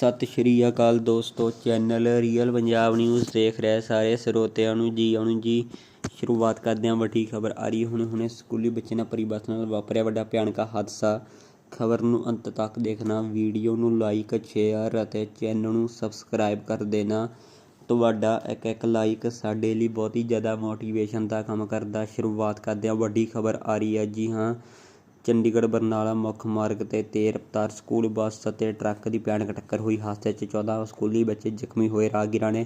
ਸਤਿ ਸ਼੍ਰੀ ਅਕਾਲ ਦੋਸਤੋ, channel real Punjab news ਦੇਖ ਰਹੇ ਸਾਰੇ ਸਰੋਤਿਆਂ ਨੂੰ ਜੀ, ਆਉਣ ਜੀ। ਸ਼ੁਰੂਆਤ ਕਰਦੇ ਹਾਂ ਵੱਡੀ ਖਬਰ ਆ ਰਹੀ ਹੁਣੇ ਹੁਣੇ ਸਕੂਲੀ ਬੱਚੇ ਨਾਲ ਪਰਿਵਾਰ ਨਾਲ ਵਾਪਰਿਆ ਵੱਡਾ ਭਿਆਨਕ ਹਾਦਸਾ। ਖਬਰ ਨੂੰ ਅੰਤ ਤੱਕ ਦੇਖਣਾ, ਵੀਡੀਓ ਨੂੰ ਲਾਈਕ ਸ਼ੇਅਰ ਅਤੇ ਚੈਨਲ ਨੂੰ ਸਬਸਕ੍ਰਾਈਬ ਕਰ ਦੇਣਾ। ਤੁਹਾਡਾ ਇੱਕ ਇੱਕ ਲਾਈਕ ਸਾਡੇ ਲਈ ਬਹੁਤ ਹੀ ਜ਼ਿਆਦਾ ਮੋਟੀਵੇਸ਼ਨ ਦਾ ਕੰਮ ਕਰਦਾ। ਸ਼ੁਰੂਆਤ ਕਰਦੇ ਹਾਂ ਵੱਡੀ ਖਬਰ ਆ ਰਹੀ ਹੈ। ਜੀ ਹਾਂ ਚੰਡੀਗੜ੍ਹ, ਬਰਨਾਲਾ, ਮੁੱਖ ਮਾਰਗ ਤੇ ਤੇਜ਼ ਰਫ਼ਤਾਰ ਸਕੂਲ, ਬੱਸ ਅਤੇ ਟਰੱਕ ਦੀ ਭਿਆਨਕ ਟੱਕਰ ਹੋਈ। ਹਾਦਸੇ 'ਚ 14 ਸਕੂਲੀ ਬੱਚੇ ਜ਼ਖਮੀ ਹੋਏ। ਰਾਹਗੀਰਾਂ ਨੇ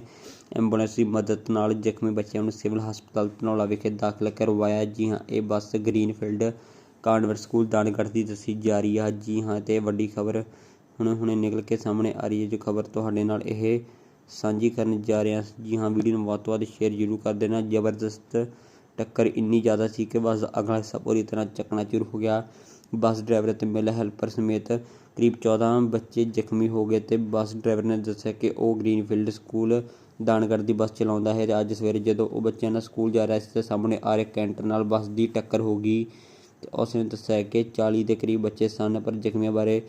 ਐਂਬੂਲੈਂਸ ਦੀ ਮਦਦ ਨਾਲ ਜ਼ਖਮੀ ਬੱਚਿਆਂ ਨੂੰ ਸਿਵਲ ਹਸਪਤਾਲ ਧਨੌਲਾ ਵਿਖੇ ਦਾਖਲ ਕਰਵਾਇਆ। ਜੀ ਹਾਂ, ਇਹ ਬੱਸ ਗ੍ਰੀਨਫੀਲਡ ਕਾਨਵਰ ਸਕੂਲ, ਦਾਨਗੜ੍ਹ ਦੀ ਦੱਸੀ ਜਾ ਰਹੀ ਹੈ ਜੀ ਹਾਂ, ਤੇ ਵੱਡੀ ਖਬਰ ਹੁਣੇ ਹੁਣੇ ਨਿਕਲ ਕੇ ਸਾਹਮਣੇ ਆ ਰਹੀ ਹੈ, ਜੋ ਖਬਰ ਤੁਹਾਡੇ ਨਾਲ ਇਹ ਸਾਂਝੀ ਕਰਨ ਜਾ ਰਹੇ। ਹਾਂ ਜੀ ਹਾਂ, ਵੀਡੀਓ ਨੂੰ ਵੱਧ ਤੋਂ ਵੱਧ ਸ਼ੇਅਰ ਜ਼ਰੂਰ ਕਰ ਦੇਣਾ। ਜ਼ਬਰਦਸਤ ਟੱਕਰ ਇੰਨੀ ਜ਼ਿਆਦਾ ਸੀ ਕਿ ਬੱਸ ਦਾ ਅਗਲਾ ਹਿੱਸਾ ਪੂਰੀ ਤਰ੍ਹਾਂ ਚਕਨਾਚੂਰ ਹੋ ਗਿਆ ਬੱਸ ਡਰਾਈਵਰ ਅਤੇ ਮਹਿਲਾ ਹੈਲਪਰ ਸਮੇਤ ਕਰੀਬ 14 ਬੱਚੇ ਜ਼ਖਮੀ ਹੋ ਗਏ ਤੇ ਬੱਸ ਡਰਾਈਵਰ ਨੇ ਦੱਸਿਆ ਕਿ ਉਹ ਗ੍ਰੀਨਫੀਲਡ ਸਕੂਲ ਦਾਨਗੜ੍ਹ ਦੀ ਬੱਸ ਚਲਾਉਂਦਾ ਹੈ ਤੇ ਅੱਜ ਸਵੇਰੇ ਜਦੋਂ ਉਹ ਬੱਚਿਆਂ ਨਾਲ ਸਕੂਲ ਜਾ ਰਿਹਾ ਸੀ ਤੇ ਸਾਹਮਣੇ ਆ ਰਹੇ ਕੈਂਟਰ ਨਾਲ ਬੱਸ ਦੀ ਟੱਕਰ ਹੋ ਗਈ ਤੇ ਉਸ ਨੇ ਦੱਸਿਆ ਕਿ 40 ਦੇ ਕਰੀਬ ਬੱਚੇ ਸਨ ਪਰ ਜ਼ਖਮੀਆਂ ਬਾਰੇ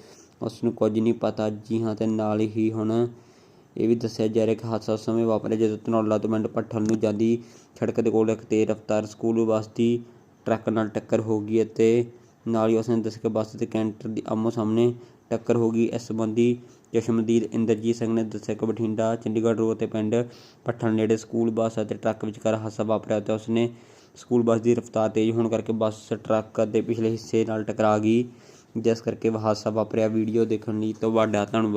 ਉਸ ਨੂੰ ਕੁਝ ਨਹੀਂ ਪਤਾ ਜੀ ਹਾਂ ਤੇ ਨਾਲ ਹੀ ਹੁਣ ਇਹ ਵੀ ਦੱਸਿਆ ਜਾ ਰਿਹਾ ਕਿ ਹਾਦਸਾ ਉਸ ਸਮੇਂ ਵਾਪਰਿਆ ਜਦੋਂ ਧਨੌਲਾ ਤੋਂ ਪਿੰਡ ਭੱਠਲ ਨੂੰ ਜਾਂਦੀ ਸੜਕ ਦੇ ਕੋਲ ਇੱਕ ਤੇਜ਼ ਰਫ਼ਤਾਰ ਸਕੂਲ ਬੱਸ ਦੀ ਟਰੱਕ ਨਾਲ ਟੱਕਰ ਹੋ ਗਈ ਅਤੇ ਨਾਲ ਹੀ ਉਸਨੇ ਦੱਸਿਆ ਕਿ ਬੱਸ ਤੇ ਕੈਂਟਰ ਦੀ ਆਮੋ ਸਾਹਮਣੇ ਟੱਕਰ ਹੋ ਗਈ। ਇਸ ਸੰਬੰਧੀ ਚਸ਼ਮਦੀਦ ਇੰਦਰਜੀਤ ਸਿੰਘ ਨੇ ਦੱਸਿਆ ਕਿ ਬਠਿੰਡਾ, ਚੰਡੀਗੜ੍ਹ ਰੋਡ ਤੇ ਪਿੰਡ ਭੱਠਲ ਨੇੜੇ ਸਕੂਲ ਬੱਸ ਅਤੇ ਟਰੱਕ ਵਿਚਕਾਰ ਹਾਦਸਾ ਵਾਪਰਿਆ ਤੇ ਉਸਨੇ ਸਕੂਲ ਬੱਸ ਦੀ ਰਫ਼ਤਾਰ ਤੇਜ਼ ਹੋਣ ਕਰਕੇ ਬੱਸ, ਟਰੱਕ ਦੇ ਪਿਛਲੇ ਹਿੱਸੇ ਨਾਲ ਟਕਰਾ ਗਈ। ਜਿਸ ਕਰਕੇ ਹਾਦਸਾ ਵਾਪਰਿਆ। ਵੀਡੀਓ ਦੇਖਣ ਲਈ ਤੁਹਾਡਾ ਧੰਨਵਾਦ।